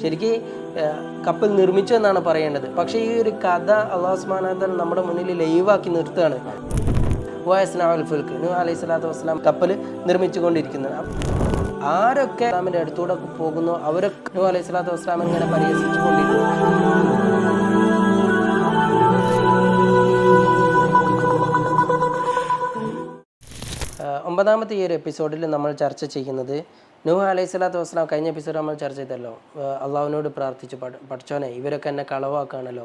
ശരിക്ക് കപ്പൽ നിർമ്മിച്ചു എന്നാണ് പറയേണ്ടത്. പക്ഷേ ഈ ഒരു കഥ അള്ളാഹു സുബ്ഹാനഹു നമ്മുടെ മുന്നിൽ ലൈവാക്കി നിർത്തുകയാണ്. വയസ്നാവൽ ഫുൽക്ക് നൂ അലൈഹി സ്വലാത്തു വസ്സലാം കപ്പൽ നിർമ്മിച്ചുകൊണ്ടിരിക്കുന്നത്. ആരൊക്കെ ഇസ്ലാമിന്റെ അടുത്തൂടെ പോകുന്നു അവരൊക്കെ നൂ അലൈഹി സ്വലാത്തു വസ്സലാം ഇങ്ങനെ പരിഹസിച്ചുകൊണ്ടിരിക്കുന്നു. ഒമ്പതാമത്തെ ഈ ഒരു എപ്പിസോഡിൽ നമ്മൾ ചർച്ച ചെയ്യുന്നത് നൂഹ അലൈഹി സ്വലാത്തു വസ്സലാം കഴിഞ്ഞ എപ്പിസോഡ് നമ്മൾ ചർച്ച ചെയ്തല്ലോ. അള്ളാഹുവിനോട് പ്രാർത്ഥിച്ചു പഠ പഠിച്ചോനെ ഇവരൊക്കെ എന്നെ കളവാക്കുകയാണല്ലോ.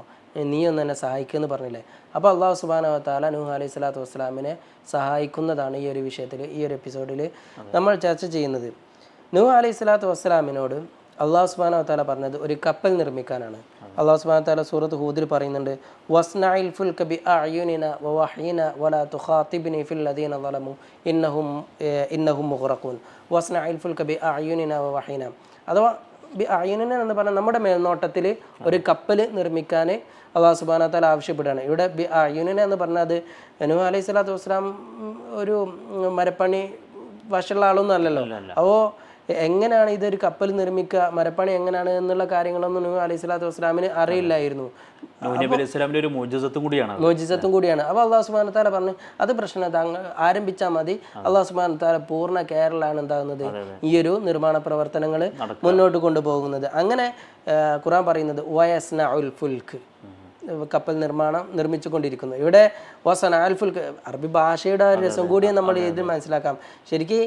നീ ഒന്ന് എന്നെ സഹായിക്കുമെന്ന് പറഞ്ഞില്ലേ? അപ്പോൾ അള്ളാഹു സുബാന താല നൂഹ അലൈഹി സ്വലാത്തു വസ്സലാമിനെ സഹായിക്കുന്നതാണ് ഈ ഒരു വിഷയത്തിൽ ഈ ഒരു എപ്പിസോഡിൽ നമ്മൾ ചർച്ച ചെയ്യുന്നത്. നൂഹ അലൈഹി സ്വലാത്തു വസ്സലാമിനോട് അള്ളാഹു സുബാന താല പറഞ്ഞത് ഒരു കപ്പൽ നിർമ്മിക്കാനാണ്. അള്ളാഹു സുബാന താല സൂറത്ത് ഹൂദിൽ പറയുന്നുണ്ട് വസ്നായിൽ ഫുൽ കബി അയുനിന വവാഹീന വല തുഖാത്തിബിനി ഫിൽ അദീന വലമു ഇന്നഹും ഇന്നഹും മുഹറക്കൂൻ വസ്നായിൽ ഫുൽ കബി അയുനിന വവാഹീന അഥവാ ബി അയുനിന എന്ന് പറഞ്ഞാൽ നമ്മുടെ മേൽനോട്ടത്തിൽ ഒരു കപ്പൽ നിർമ്മിക്കാൻ അള്ളാഹു സുബാന താല ആവശ്യപ്പെടുകയാണ്. ഇവിടെ ബി അയുനിന എന്ന് പറഞ്ഞാൽ അത് അനു അലൈഹി സ്വലാത്തു വസ്സലാം ഒരു മരപ്പണി വശമുള്ള ആളൊന്നും അല്ലല്ലോ. അപ്പോൾ എങ്ങനെയാണ് ഇതൊരു കപ്പൽ നിർമ്മിക്കുക? മരപ്പണി എങ്ങനെയാണ് എന്നുള്ള കാര്യങ്ങളൊന്നും നൂഹ് അലൈഹി സ്വലാത്തു വസ്സലാമിന് അറിയില്ലായിരുന്നു. ഒരു മോചിതത്വം കൂടിയാണ്. മോചിസത്തും കൂടിയാണ്. അപ്പോൾ അള്ളാഹു സുബാന താല പറഞ്ഞു അത് പ്രശ്നം താങ്കൾ ആരംഭിച്ചാൽ മതി. അള്ളാഹു സുബാന താല പൂർണ കേരളമാണ് എന്താകുന്നത്? ഈ ഒരു നിർമ്മാണ പ്രവർത്തനങ്ങൾ മുന്നോട്ട് കൊണ്ടുപോകുന്നത്. അങ്ങനെ ഖുറാൻ പറയുന്നത് വയസ്ന ഉൽ ഫുൽക്ക് കപ്പൽ നിർമ്മാണം നിർമ്മിച്ചുകൊണ്ടിരിക്കുന്നു. ഇവിടെ വസന ആൽഫുൽ അറബി ഭാഷയുടെ ഒരു രസം കൂടി നമ്മൾ ഇതിൽ മനസ്സിലാക്കാം. ശരിക്ക്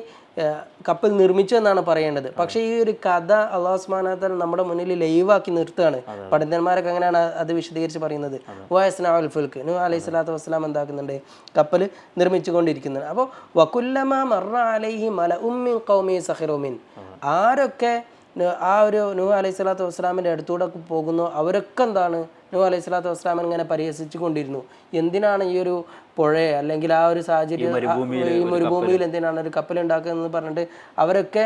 കപ്പൽ നിർമ്മിച്ചു എന്നാണ് പറയേണ്ടത്. പക്ഷേ ഈ ഒരു കഥ അള്ളാഹു സുബ്ഹാനഹു നമ്മുടെ മുന്നിൽ ലൈവാക്കി നിർത്തുകയാണ്. പണ്ഡിതന്മാരൊക്കെ അങ്ങനെയാണ് അത് വിശദീകരിച്ച് പറയുന്നത്. വയസ്ന അൽ നു അലൈഹി സ്വലാത്തു വസ്സലാം എന്താക്കുന്നുണ്ട്? കപ്പൽ നിർമ്മിച്ചുകൊണ്ടിരിക്കുന്നുണ്ട്. അപ്പോൾ വക്കുല്ലമ മറ അലൈഹി മല ഉമ്മിൻ കൗമി സഹിറുമിൻ ആരൊക്കെ ആ ഒരു നൂഹ് അലൈഹി സ്വലാത്തു വസ്സലാമിന്റെ അടുത്തൂടെ പോകുന്നു. അവരൊക്കെ എന്താണ് നൂഹ് അലൈഹി സ്വലാത്തു വസ്സലാമൻ ഇങ്ങനെ പരിഹസിച്ചു കൊണ്ടിരുന്നു എന്തിനാണ് ഈ ഒരു പുഴയെ അല്ലെങ്കിൽ ആ ഒരു സാഹചര്യം ഈ മരുഭൂമിയിൽ എന്തിനാണ് ഒരു കപ്പൽ ഉണ്ടാക്കുന്നത് പറഞ്ഞിട്ട് അവരൊക്കെ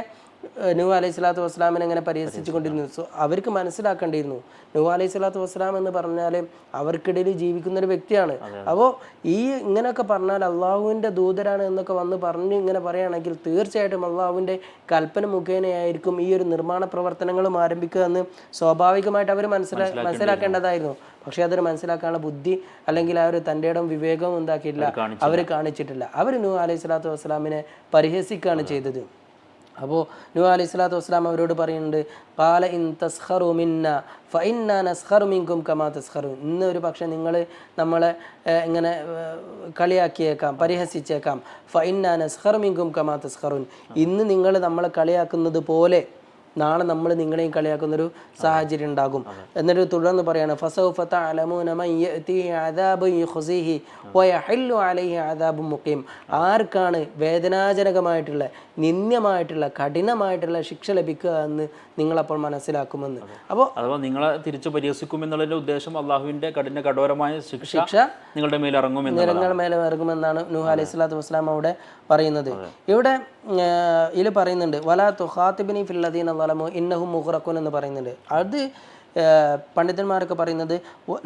നൂ അലൈഹി സ്വലാത്തു വസ്സലാമിനെ എങ്ങനെ പരിഹസിച്ചുകൊണ്ടിരുന്നു. സോ അവർക്ക് മനസ്സിലാക്കേണ്ടിയിരുന്നു. നൂ അലൈഹി സ്വലാത്തു വസ്സലാം എന്ന് പറഞ്ഞാൽ അവർക്കിടയിൽ ജീവിക്കുന്ന ഒരു വ്യക്തിയാണ്. അപ്പോൾ ഈ ഇങ്ങനെയൊക്കെ പറഞ്ഞാൽ അള്ളാഹുവിന്റെ ദൂതരാണ് എന്നൊക്കെ വന്ന് പറഞ്ഞ് ഇങ്ങനെ പറയുകയാണെങ്കിൽ തീർച്ചയായിട്ടും അള്ളാഹുവിന്റെ കൽപ്പന മുഖേനയായിരിക്കും ഈ ഒരു നിർമ്മാണ പ്രവർത്തനങ്ങളും ആരംഭിക്കുക എന്ന് സ്വാഭാവികമായിട്ട് അവർ മനസ്സിലാ മനസ്സിലാക്കേണ്ടതായിരുന്നു. പക്ഷേ അതൊരു മനസ്സിലാക്കാനുള്ള ബുദ്ധി അല്ലെങ്കിൽ ആ ഒരു തന്റെ ഇടം വിവേകവും എന്താക്കിയിട്ടില്ല അവർ കാണിച്ചിട്ടില്ല. അവർ നൂ അലൈഹി സ്വലാത്തു വസ്സലാമിനെ പരിഹസിക്കുകയാണ് ചെയ്തത്. അപ്പോൾ നൂ അലൈഹി സ്വലാത്തു വസ്സലാം അവരോട് പറയുന്നുണ്ട് പാല ഇൻ തസ്ഹറു മിന്ന ഫ നസ്ഹറു മിങ്കും കമാ തസ്ഹറു ഇന്ന് ഒരു പക്ഷേ നിങ്ങൾ നമ്മളെ ഇങ്ങനെ കളിയാക്കിയേക്കാം പരിഹസിച്ചേക്കാം. ഫ നസ്ഹറു മിങ്കും കമാ തസ്ഹറുൻ ഇന്ന് നിങ്ങൾ നമ്മളെ കളിയാക്കുന്നത് പോലെ നാളെ നമ്മൾ നിങ്ങളെയും കളിയാക്കുന്നൊരു സാഹചര്യം ഉണ്ടാകും. എന്നിട്ട് തുടർന്ന് പറയാണ് മുഖീം. ആർക്കാണ് വേദനാജനകമായിട്ടുള്ള നിന്ദ്യമായിട്ടുള്ള കഠിനമായിട്ടുള്ള ശിക്ഷ ലഭിക്കുക എന്ന് നിങ്ങളപ്പോൾ മനസ്സിലാക്കുമെന്ന്. അപ്പോൾ അഥവാ നിങ്ങളെ തിരിച്ചു പരിഹസിക്കും എന്നുള്ളതിന്റെ ഉദ്ദേശം അള്ളാഹുവിന്റെ കഠിന കഠോരമായ ശിക്ഷ നിങ്ങളുടെ മേൽ ഇറങ്ങും നിങ്ങളുടെ മേലെ ഇറങ്ങുമെന്നാണ് നൂഹ അലൈഹി സ്വലാത്തു വസ്സലാം അവിടെ പറയുന്നത്. ഇവിടെ ഇതിൽ പറയുന്നുണ്ട് വലാ തുഹാത്തിബിനി ഫില്ലദീൻ അള്ളാലമോ ഇന്നഹു മുഹറക്കുൻ എന്ന് പറയുന്നുണ്ട്. അത് പണ്ഡിതന്മാരൊക്കെ പറയുന്നത്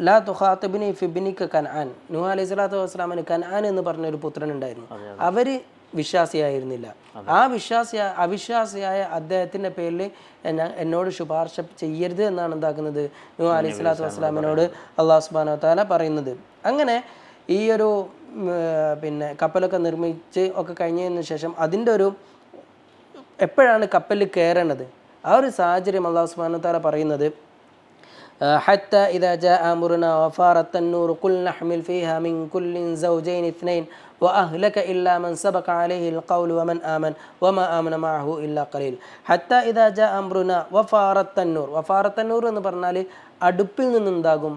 ലാ തുഹാത്തിബിനി ഫിബിനിക്ക് കൻആൻ. നൂഹ അലൈഹി സ്വലാത്തു വസ്സലാമിന് കൻആൻ എന്ന് പറഞ്ഞ ഒരു പുത്രൻ ഉണ്ടായിരുന്നു അവർ വിശ്വാസിയായിരുന്നില്ല. ആ വിശ്വാസി അവിശ്വാസിയായ അദ്ദേഹത്തിന്റെ പേരിൽ എന്നെ- എന്നോട് ശുപാർശ ചെയ്യരുത് എന്നാണ് എന്താക്കുന്നത് നൂഹ അലൈഹി സ്വലാത്തു വസ്സലാമിനോട് അള്ളാഹു സുബാനോ താല പറയുന്നത്. അങ്ങനെ ഈ ഒരു പിന്നെ കപ്പലൊക്കെ നിർമ്മിച്ച് ഒക്കെ കഴിഞ്ഞതിന് ശേഷം അതിന്റെ ഒരു എപ്പോഴാണ് കപ്പലിൽ കയറേണ്ടത് ആ ഒരു സാഹചര്യം അള്ളാഹു സുബ്ഹാനഹു വതആല പറയുന്നത് حتى إذا جاء أمرنا وفارت النور قل نحمل فيها من كل زوجين اثنين وأهلك إلا من سبق عليه القول ومن آمن وما آمن معه إلا قليل حتى إذا جاء أمرنا وفارت النور وفارت النور എന്ന് പറഞ്ഞാൽ അടുപ്പിൽ നിന്നുണ്ടാകും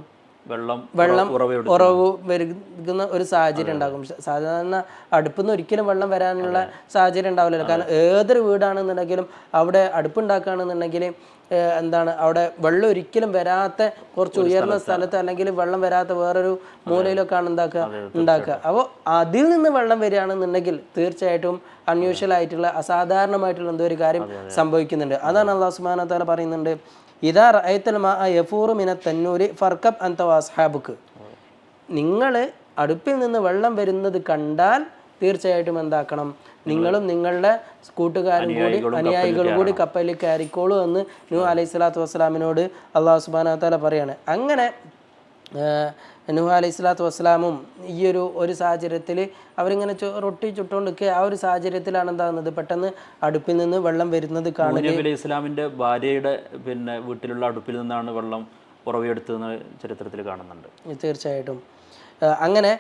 വെള്ളം വെള്ളം ഉറവ് വരുന്ന ഒരു സാഹചര്യം ഉണ്ടാകും. സാധാരണ അടുപ്പിൽ നിന്ന് ഒരിക്കലും വെള്ളം വരാനുള്ള സാഹചര്യം ഉണ്ടാവില്ലല്ലോ. കാരണം ഏതൊരു വീടാണെന്നുണ്ടെങ്കിലും അവിടെ അടുപ്പുണ്ടാക്കുകയാണെന്നുണ്ടെങ്കിൽ എന്താണ് അവിടെ വെള്ളം ഒരിക്കലും വരാത്ത കുറച്ച് ഉയർന്ന സ്ഥലത്ത്. അല്ലെങ്കിൽ വെള്ളം വരാത്ത വേറൊരു മൂലയിലൊക്കെ ആണ് ഉണ്ടാക്കുക ഉണ്ടാക്കുക. അപ്പോൾ അതിൽ നിന്ന് വെള്ളം വരികയാണെന്നുണ്ടെങ്കിൽ തീർച്ചയായിട്ടും അൺയൂഷ്വൽ ആയിട്ടുള്ള അസാധാരണമായിട്ടുള്ള എന്തോ ഒരു കാര്യം സംഭവിക്കുന്നുണ്ട്. അതാണ് അള്ളാഹു സുബ്ഹാനഹു വതആല പറയുന്നുണ്ട്. ഇതാ റഅയ്തൽ മാ യഫൂറു മിന തന്നൂരി ഫർക്കബ് അൻത വാസ്ഹാബുക്ക് നിങ്ങൾ അടുപ്പിൽ നിന്ന് വെള്ളം വരുന്നത് കണ്ടാൽ തീർച്ചയായിട്ടും എന്താക്കണം? നിങ്ങളും നിങ്ങളുടെ കൂട്ടുകാരും കൂടി അനുയായികളും കൂടി കപ്പലിൽ കയറിക്കോളൂ എന്ന് നൂ അലൈഹി സ്വലാത്തു വസ്സലാമിനോട് അള്ളാഹു സുബാന താല പറയാണ്. അങ്ങനെ നുഹ അലൈഹി സ്വലാത്തു വസ്സലാമും ഈ ഒരു ഒരു സാഹചര്യത്തിൽ അവരിങ്ങനെ ചു- റൊട്ടി ചുട്ടുകൊണ്ടിരിക്കുക ആ ഒരു സാഹചര്യത്തിലാണ് എന്താകുന്നത്? പെട്ടെന്ന് അടുപ്പിൽ നിന്ന് വെള്ളം വരുന്നത് കാണുക അലൈഹി ഇസ്ലാമിന്റെ ഭാര്യയുടെ പിന്നെ വീട്ടിലുള്ള അടുപ്പിൽ നിന്നാണ് വെള്ളം ഉറവിയെടുത്തതെന്ന് ചരിത്രത്തിൽ കാണുന്നുണ്ട്. തീർച്ചയായിട്ടും. അങ്ങനെ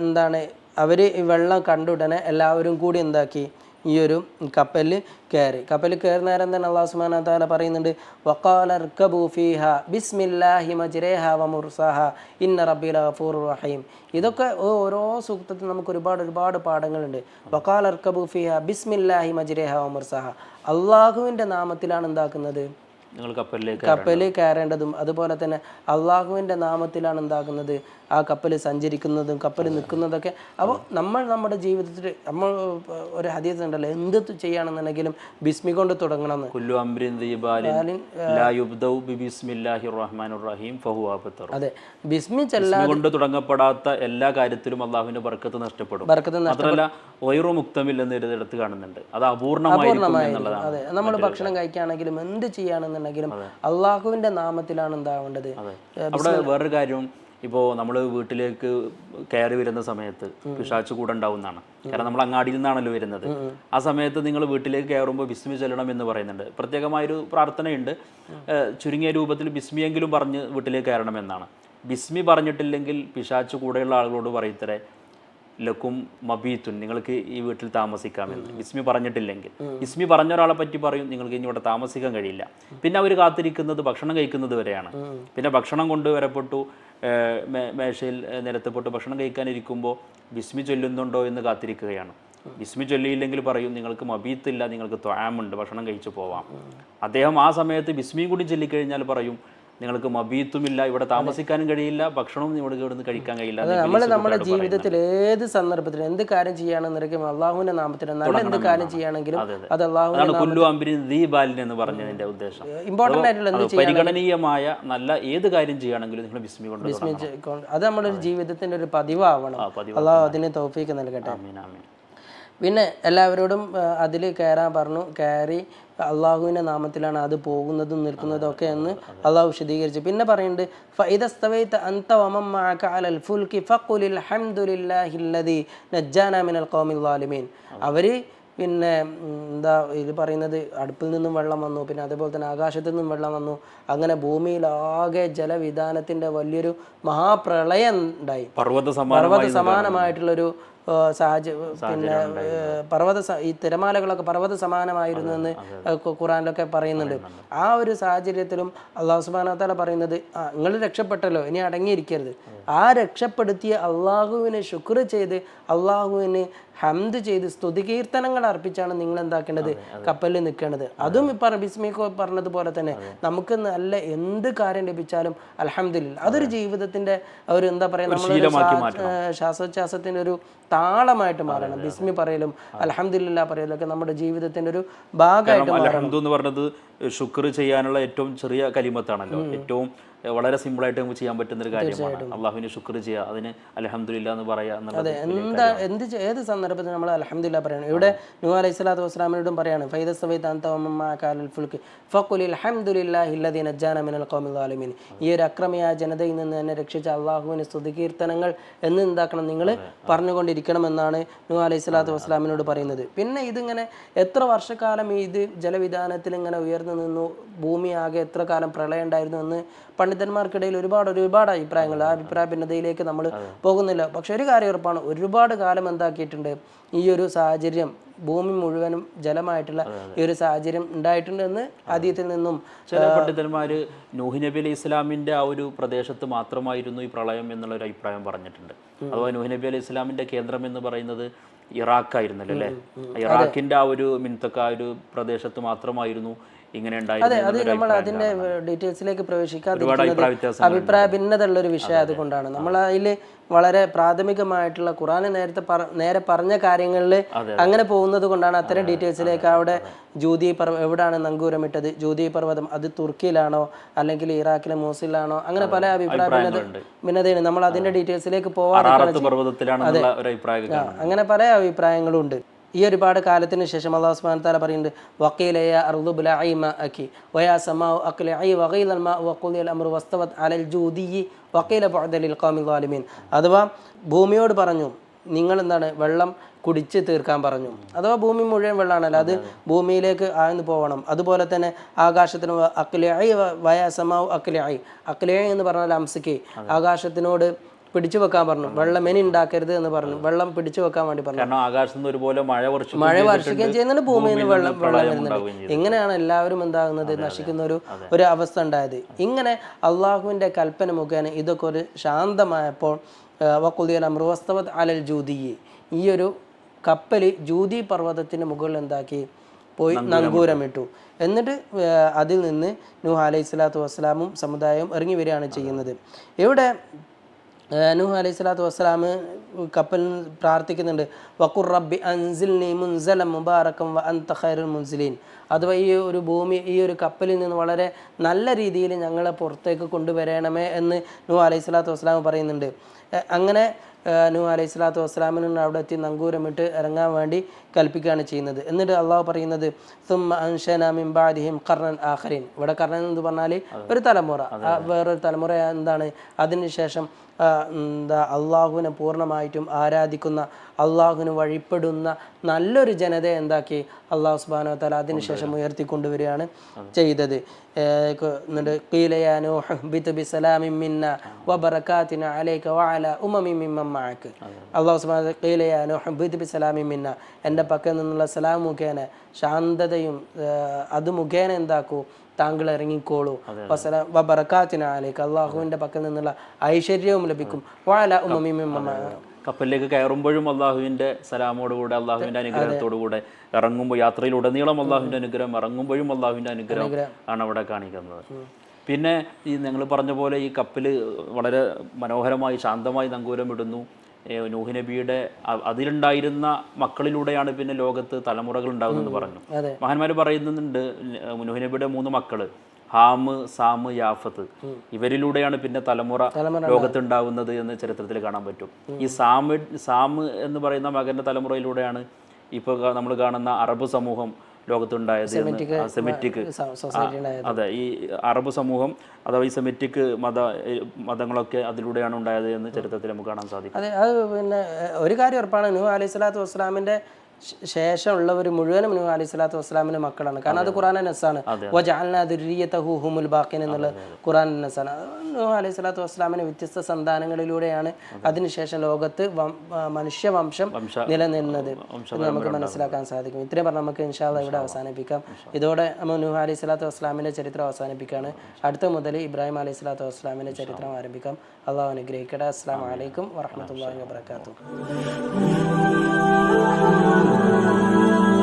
എന്താണ് അവർ വെള്ളം കണ്ട ഉടനെ എല്ലാവരും കൂടി എന്താക്കി? ഈ ഒരു കപ്പലിൽ കയറി. കപ്പലിൽ കയറുന്ന നേരം തന്നെ അള്ളാഹു സുബാന താല പറയുന്നുണ്ട് വഖാല ഇർകബു ഫീഹ ബിസ്മില്ലാഹി മജ്രേഹ വമുർസാഹ ഇന്ന റബ്ബിൽ ഗഫൂർ റഹീം. ഇതൊക്കെ ഓരോ സൂക്തത്തിൽ നമുക്ക് ഒരുപാട് ഒരുപാട് പാഠങ്ങളുണ്ട്. വഖാല ഇർകബു ഫീഹ ബിസ്മില്ലാഹി മജ്രേഹ വമുർസാഹ അള്ളാഹുവിന്റെ നാമത്തിലാണ് എന്താക്കുന്നത്? കപ്പലിൽ കയറേണ്ടതും. അതുപോലെ തന്നെ അള്ളാഹുവിന്റെ നാമത്തിലാണ് എന്താക്കുന്നത്? ആ കപ്പൽ സഞ്ചരിക്കുന്നതും കപ്പൽ നിൽക്കുന്നതൊക്കെ. അപ്പോൾ നമ്മൾ നമ്മുടെ ജീവിതത്തിൽ നമ്മൾ ഒരു ഹദീസ് ഉണ്ടല്ലോ എന്ത് ചെയ്യുകയാണെന്നുണ്ടെങ്കിലും ബിസ്മി കൊണ്ട് തുടങ്ങണം അതെ. ബിസ്മി കൊണ്ട് തുടങ്ങപ്പെടാത്ത എല്ലാ കാര്യത്തിലും അള്ളാഹുവിന്റെ ബർക്കത്ത് നഷ്ടപ്പെടും. മാത്രമല്ല വൈറു മുക്തമിൽ എന്ന് എടുത്ത് കാണുന്നുണ്ട്. അത് അപൂർണമായിരിക്കും അതെ. നമ്മൾ ഭക്ഷണം കഴിക്കുകയാണെങ്കിലും എന്ത് ചെയ്യുകയാണെന്നുണ്ടെങ്കിലും അള്ളാഹുവിന്റെ നാമത്തിലാണ് എന്താവേണ്ടത്? അവിടെ വേറൊരു കാര്യം ഇപ്പോൾ നമ്മൾ വീട്ടിലേക്ക് കയറി വരുന്ന സമയത്ത് പിശാച്ച് കൂടെ ഉണ്ടാവുന്നതാണ് കാരണം നമ്മൾ അങ്ങാടിയിൽ നിന്നാണല്ലോ വരുന്നത്. ആ സമയത്ത് നിങ്ങൾ വീട്ടിലേക്ക് കയറുമ്പോൾ ബിസ്മി ചെല്ലണം എന്ന് പറയുന്നുണ്ട്. പ്രത്യേകമായൊരു പ്രാർത്ഥനയുണ്ട്. ചുരുങ്ങിയ രൂപത്തിൽ ബിസ്മിയെങ്കിലും പറഞ്ഞ് വീട്ടിലേക്ക് കയറണം എന്നാണ് ബിസ്മി പറഞ്ഞിട്ടില്ലെങ്കിൽ പിശാച്ച് കൂടെയുള്ള ആളുകളോട് പറയത്തരെ ലക്കും മബീത്തുൻ നിങ്ങൾക്ക് ഈ വീട്ടിൽ താമസിക്കാമെന്ന്. ഇസ്മി പറഞ്ഞിട്ടില്ലെങ്കിൽ. ഇസ്മി പറഞ്ഞ ഒരാളെ പറ്റി പറയും നിങ്ങൾക്ക് ഇനി ഇവിടെ താമസിക്കാൻ കഴിയില്ല. പിന്നെ അവർ കാത്തിരിക്കുന്നത് ഭക്ഷണം കഴിക്കുന്നത് വരെയാണ്. പിന്നെ ഭക്ഷണം കൊണ്ടുവരപ്പെട്ടു. ഏഹ് മേ- മേശയിൽ നിരത്ത് നിരത്തപ്പെട്ടു ഭക്ഷണം കഴിക്കാനിരിക്കുമ്പോൾ ബിസ്മി ചൊല്ലുന്നുണ്ടോ എന്ന് കാത്തിരിക്കുകയാണ്. ബിസ്മി ചൊല്ലിയില്ലെങ്കിൽ പറയും നിങ്ങൾക്ക് മബീത്തില്ല നിങ്ങൾക്ക് ത്വാമുണ്ട് ഭക്ഷണം കഴിച്ചു പോവാം. അദ്ദേഹം ആ സമയത്ത് ബിസ്മിയും കൂടി ചൊല്ലിക്കഴിഞ്ഞാൽ പറയും നിങ്ങൾക്ക് മബീത്തുമില്ല ഇവിടെ താമസിക്കാനും കഴിയില്ല ഭക്ഷണവും ഇവിടെ ഇവിടുന്ന് കഴിക്കാൻ കഴിയില്ല നമ്മൾ നമ്മുടെ ജീവിതത്തിൽ ഏത് സന്ദർഭത്തിൽ എന്ത് കാര്യം ചെയ്യുകയാണെന്നുണ്ടെങ്കിലും അള്ളാഹുവിന്റെ നാമത്തിൽ നല്ല എന്ത് കാര്യം ചെയ്യുകയാണെങ്കിലും അത് അള്ളാഹു കുല്ലു എന്ന് പറഞ്ഞതിന്റെ ഉദ്ദേശം. ഇമ്പോർട്ടന്റ് ആയിട്ടുള്ള എന്ത് പരിഗണനീയമായ നല്ല ഏത് കാര്യം ചെയ്യുകയാണെങ്കിലും നിങ്ങൾ ബിസ്മി കൊണ്ട്. അത് നമ്മുടെ ഒരു ജീവിതത്തിന്റെ ഒരു പതിവാവണം. അള്ളാഹു അതിന് തൗഫീക്ക് നൽകട്ടെ. പിന്നെ എല്ലാവരോടും അതിൽ കയറാൻ പറഞ്ഞു. കയറി അള്ളാഹുവിന്റെ നാമത്തിലാണ് അത് പോകുന്നതും നിൽക്കുന്നതും ഒക്കെ എന്ന് അള്ളാഹു വിശദീകരിച്ചു. പിന്നെ പറയുന്നുണ്ട് ഫൈദസ്തവൈത അന്ത അലൽ അവർ പിന്നെ എന്താ ഇത് പറയുന്നത് അടുപ്പിൽ നിന്നും വെള്ളം വന്നു പിന്നെ അതേപോലെ തന്നെ ആകാശത്തു നിന്നും വെള്ളം വന്നു. അങ്ങനെ ഭൂമിയിലാകെ ജലവിധാനത്തിന്റെ വലിയൊരു മഹാപ്രളയം ഉണ്ടായി. പർവത സമാനമായിട്ടുള്ളൊരു സാഹചര്യം പിന്നെ പർവത ഈ തിരമാലകളൊക്കെ പർവത സമാനമായിരുന്നു എന്ന് ഖുറാനിലൊക്കെ പറയുന്നുണ്ട്. ആ ഒരു സാഹചര്യത്തിലും അള്ളാഹു സുബാനത്താല പറയുന്നത് ആ നിങ്ങൾ രക്ഷപ്പെട്ടല്ലോ ഇനി അടങ്ങിയിരിക്കരുത്. ആ രക്ഷപ്പെടുത്തിയ അള്ളാഹുവിനെ ശുക്ർ ചെയ്ത് അള്ളാഹുവിന് ഹംദ് ചെയ്ത് സ്തുതികീർത്തനങ്ങൾ അർപ്പിച്ചാണ് നിങ്ങൾ എന്താക്കേണ്ടത്? കപ്പലിൽ നിൽക്കേണ്ടത്. അതും ഇപ്പം ബിസ്മിക്ക് പറഞ്ഞതുപോലെ തന്നെ നമുക്ക് നല്ല എന്ത് കാര്യം ലഭിച്ചാലും അലഹമില്ല അതൊരു ജീവിതത്തിന്റെ ഒരു എന്താ പറയാ നമ്മളൊരു ശ്വാ- ഏഹ് ശ്വാസോച്ഛ്വാസത്തിന്റെ ഒരു താളമായിട്ട് മാറണം. ബിസ്മി പറയലും അലഹമില്ല പറയലും ഒക്കെ നമ്മുടെ ജീവിതത്തിന്റെ ഒരു ഭാഗമായിട്ട് മാറണം. എന്ന് പറഞ്ഞത് ശുക്ർ ചെയ്യാനുള്ള ഏറ്റവും ചെറിയ കലിമത്താണല്ലോ. ഏറ്റവും വളരെ സിമ്പിളായിട്ട് നമുക്ക് ചെയ്യാൻ പറ്റുന്ന ഒരു കാര്യമാണ് അള്ളാഹുവിനെ ശുക്ർ ചെയ്യുക അതിന് അലഹമില്ല എന്ന് പറയാ എന്നുള്ളത് എന്താ എന്ത് ഏത് സന്ദർഭത്തിൽ നമ്മൾ അലഹമില്ല പറയണം? ഇവിടെ നൂ അലൈഹി സ്വലാത്തു വസ്സലാമിനോടും പറയാണ് ഈ ഒരു അക്രമിയായ ജനതയിൽ നിന്ന് എന്നെ രക്ഷിച്ച അള്ളാഹുവിന് സ്തുതികീർത്തനങ്ങൾ എന്ന് എന്താക്കണം നിങ്ങൾ പറഞ്ഞുകൊണ്ടിരിക്കണമെന്നാണ് നൂ അലൈഹി സ്വലാത്തു വസ്സലാമിനോട് പറയുന്നത്. പിന്നെ ഇതിങ്ങനെ എത്ര വർഷക്കാലം ഇത് ജലവിധാനത്തിൽ ഇങ്ങനെ ഉയർന്നു നിന്നു ഭൂമി ആകെ എത്ര കാലം പ്രളയം ഉണ്ടായിരുന്നു എന്ന് പണ്ഡിതന്മാർക്കിടയിൽ ഒരുപാട് ഒരുപാട് അഭിപ്രായങ്ങൾ ആ അഭിപ്രായ ഭിന്നതയിലേക്ക് നമ്മൾ പോകുന്നില്ല. പക്ഷെ ഒരു കാര്യം ഉറപ്പാണ് ഒരുപാട് കാലം എന്താക്കിയിട്ടുണ്ട് ഈ ഒരു സാഹചര്യം ഭൂമി മുഴുവനും ജലമായിട്ടുള്ള ഈ ഒരു സാഹചര്യം ഉണ്ടായിട്ടുണ്ട് എന്ന് ആദ്യത്തിൽ നിന്നും ചില പണ്ഡിതന്മാര് നൂഹ് നബി അലൈഹി ഇസ്ലാമിന്റെ ആ ഒരു പ്രദേശത്ത് മാത്രമായിരുന്നു ഈ പ്രളയം എന്നുള്ള ഒരു അഭിപ്രായം പറഞ്ഞിട്ടുണ്ട്. അഥവാ നൂഹ് നബി അലൈഹി ഇസ്ലാമിന്റെ കേന്ദ്രം എന്ന് പറയുന്നത് ഇറാഖായിരുന്നല്ലോ? അല്ലേ ഇറാഖിന്റെ ആ ഒരു മിൻതക്ക ആ ഒരു പ്രദേശത്ത് മാത്രമായിരുന്നു ഇങ്ങനെ അതെ അത് നമ്മൾ അതിന്റെ ഡീറ്റെയിൽസിലേക്ക് ഒരുപാട് അഭിപ്രായ ഭിന്നത ഉള്ള ഒരു വിഷയം അതുകൊണ്ടാണ്. നമ്മൾ അതിൽ വളരെ പ്രാഥമികമായിട്ടുള്ള ഖുറാൻ നേരത്തെ നേരെ പറഞ്ഞ കാര്യങ്ങളിൽ അങ്ങനെ പോകുന്നത് കൊണ്ടാണ് അത്തരം ഡീറ്റെയിൽസിലേക്ക് അവിടെ ജ്യോതി പർവ എവിടാണ് നങ്കൂരമിട്ടത്? ജ്യോതി പർവതം അത് തുർക്കിയിലാണോ? അല്ലെങ്കിൽ ഇറാഖിലെ മോസിലാണോ? അങ്ങനെ പല അഭിപ്രായ ഭിന്നത. ഭിന്നതയാണ് നമ്മൾ അതിന്റെ ഡീറ്റെയിൽസിലേക്ക് പോവാതെ അങ്ങനെ പല അഭിപ്രായങ്ങളും ഉണ്ട് ഈ ഒരുപാട് കാലത്തിന് ശേഷം അള്ളാഹു സുബാൻ താല പറയുന്നുണ്ട് വഖീലയ അർദു ബിലഇ മഅകി വയാ സമാഉ അഖ്ലിഇ വഗീല അൽ മാഉ വഖുലിയ അംറു വസ്തവത് അലൽ ജൂദിയി വഖീല ബഅദലിൽ ഖൗമി ളാലിമീൻ അഥവാ ഭൂമിയോട് പറഞ്ഞു നിങ്ങൾ എന്താണ് വെള്ളം കുടിച്ച് തീർക്കാൻ പറഞ്ഞു. അഥവാ ഭൂമി മുഴുവൻ വെള്ളമാണല്ലോ അത് ഭൂമിയിലേക്ക് ആഴ്ന്നു പോകണം അതുപോലെ തന്നെ ആകാശത്തിന് അക്ലിയായി വയാസമാവ് അക്ലിയായി അക്ലിയായി എന്ന് പറഞ്ഞാൽ അംസയ്ക്ക് ആകാശത്തിനോട് പിടിച്ചു വെക്കാൻ പറഞ്ഞു. വെള്ളം മെനി ഉണ്ടാക്കരുത് എന്ന് പറഞ്ഞു. വെള്ളം പിടിച്ചു വെക്കാൻ വേണ്ടി പറഞ്ഞു. കാരണം ആകാശത്ത് നിന്ന് ഒരുപോലെ മഴ വർഷിക്കും മഴ വർഷിക്കുകയും ചെയ്യുന്നുണ്ട്. ഭൂമിയിൽ നിന്ന് വെള്ളം വെള്ളം വരുന്നുണ്ട്. ഇങ്ങനെയാണ് എല്ലാവരും എന്താകുന്നത്? നശിക്കുന്ന ഒരു ഒരു അവസ്ഥ ഉണ്ടായത്. ഇങ്ങനെ അള്ളാഹുവിന്റെ കൽപ്പന മുഖേന ഇതൊക്കെ ഒരു ശാന്തമായപ്പോൾ വക്കുദിയൽ അമൃവസ്തവത് അലൽ ജൂതിയെ ഈ ഒരു കപ്പൽ ജൂതി പർവതത്തിന് മുകളിൽ എന്താക്കി? പോയി നങ്കൂരമിട്ടു. എന്നിട്ട് അതിൽ നിന്ന് നൂഹ് അലൈഹി സ്വലാത്തു വസ്സലാമും സമുദായവും ഇറങ്ങി വരികയാണ് ചെയ്യുന്നത്. ഇവിടെ നൂഹ് അലൈഹി സ്വലാത്തു വസ്സലാം കപ്പലിൽ പ്രാർത്ഥിക്കുന്നുണ്ട്. വക്കുർ റബ്ബി അൻസിൽനി മുൻസലം മുബാറക്കം വ അൻത ഖൈറുൽ മുൻസിലീൻ. അഥവാ ഈ ഒരു ഭൂമി ഈ ഒരു കപ്പലിൽ നിന്ന് വളരെ നല്ല രീതിയിൽ ഞങ്ങളെ പുറത്തേക്ക് കൊണ്ടുവരണമേ എന്ന് നൂഹ് അലൈഹി സ്വലാത്തു വസ്സലാം പറയുന്നുണ്ട് അങ്ങനെ നൂഹ് അലൈഹി സ്വലാത്തു വസ്സലാമിന് അവിടെ എത്തി നങ്കൂരമിട്ട് ഇറങ്ങാൻ വേണ്ടി കൽപ്പിക്കുകയാണ് ചെയ്യുന്നത്. എന്നിട്ട് അള്ളാഹു പറയുന്നത് കർണൻ ഇവിടെ കർണൻ എന്ന് പറഞ്ഞാൽ ഒരു തലമുറ. വേറൊരു തലമുറ എന്താണ്? അതിനുശേഷം എന്താ അള്ളാഹുവിനെ പൂർണമായിട്ടും ആരാധിക്കുന്ന അള്ളാഹുവിന് വഴിപ്പെടുന്ന നല്ലൊരു ജനതയെ എന്താക്കി? അള്ളാഹു സുബാനോ തല അതിനുശേഷം ഉയർത്തിക്കൊണ്ടുവരികയാണ് ചെയ്തത്. എന്നിട്ട്. അള്ളാഹു സുബ്ഹാനഹു വ "ഖീല യാ നൂഹ് ബിത് ബിസലാമിൻ മിന്ന. എന്റെ പക്കൽ നിന്നുള്ള സലാം മുഖേന ശാന്തതയും അത് മുഖേന എന്താക്കൂ? താങ്കൾ ഇറങ്ങിക്കോളൂ. ബറക്കാത്തിനാലേക്ക് അള്ളാഹുവിന്റെ അള്ളാഹുവിന്റെ പക്കൽ നിന്നുള്ള ഐശ്വര്യവും ലഭിക്കും. വാല മഅക." കപ്പലിലേക്ക് കയറുമ്പോഴും അള്ളാഹുവിന്റെ സലാമോടുകൂടെ അള്ളാഹുവിന്റെ അനുഗ്രഹത്തോടുകൂടെ ഇറങ്ങുമ്പോൾ യാത്രയിലുടനീളം അള്ളാഹുവിന്റെ അനുഗ്രഹം ഇറങ്ങുമ്പോഴും അള്ളാഹുവിന്റെ അനുഗ്രഹം ആണ് അവിടെ കാണിക്കുന്നത്. പിന്നെ ഈ നിങ്ങൾ പറഞ്ഞ പോലെ ഈ കപ്പൽ വളരെ മനോഹരമായി ശാന്തമായി നങ്കൂരം ഇടുന്നു നൂഹ് നബിയുടെ അതിലുണ്ടായിരുന്ന മക്കളിലൂടെയാണ് പിന്നെ ലോകത്ത് തലമുറകൾ ഉണ്ടാകുന്നതെന്ന് പറഞ്ഞു. മഹാന്മാർ പറയുന്നുണ്ട് നൂഹ് നബിയുടെ മൂന്ന് മക്കൾ ഹാമ് സാമ് യാഫത്ത്. ഇവരിലൂടെയാണ് പിന്നെ തലമുറ ലോകത്തുണ്ടാവുന്നത് എന്ന് ചരിത്രത്തിൽ കാണാൻ പറ്റും. ഈ സാമ് സാമ് എന്ന് പറയുന്ന മകന്റെ തലമുറയിലൂടെയാണ് ഇപ്പോൾ നമ്മൾ കാണുന്ന അറബ് സമൂഹം ലോകത്തുണ്ടായത് സെമെറ്റിക് അതെ ഈ അറബ് സമൂഹം അഥവാ ഈ സെമിറ്റിക് മത മതങ്ങളൊക്കെ അതിലൂടെയാണ് ഉണ്ടായത് എന്ന് ചരിത്രത്തിൽ നമുക്ക് കാണാൻ സാധിക്കും. അതെ അത് പിന്നെ ഒരു കാര്യം ഉറപ്പാണ്. നൂ അലൈഹി സ്വലാത്തു വസ്സലാമിന്റെ ശ്- ശേഷമുള്ളവർ മുഴുവനും നൂഹ് അലൈഹി സ്വലാത്തു വസ്സലാമിന്റെ മക്കളാണ്. കാരണം അത് ഖുറാൻ നസ്സാണ്. ഹുമുൽ ബാക്കിൻ എന്നുള്ള ഖുറാൻ നസ്സാണ്. നൂഹ് അലൈഹി സ്വലാത്തു വസ്സലാമിന് വ്യത്യസ്ത സന്താനങ്ങളിലൂടെയാണ് അതിനുശേഷം ലോകത്ത് മനുഷ്യവംശം നിലനിന്നത് നമുക്ക് മനസ്സിലാക്കാൻ സാധിക്കും. ഇത്രയും പറഞ്ഞ് നമുക്ക് ഇൻഷാല്ല ഇവിടെ അവസാനിപ്പിക്കാം. ഇതോടെ നമ്മൾ നൂഹ് അലൈഹി സ്വലാത്തു വസ്സലാമിന്റെ ചരിത്രം അവസാനിപ്പിക്കുകയാണ്. അടുത്ത മുതൽ ഇബ്രാഹിം അലൈഹി സ്വലാത്തു വസ്സലാമിന്റെ ചരിത്രം ആരംഭിക്കാം. അള്ളാഹു അനുഗ്രഹിക്കട്ടെ. അസ്സാം വലൈക്കും വറഹമത്തല്ലാഹി വാബർക്കാത്തു Amen.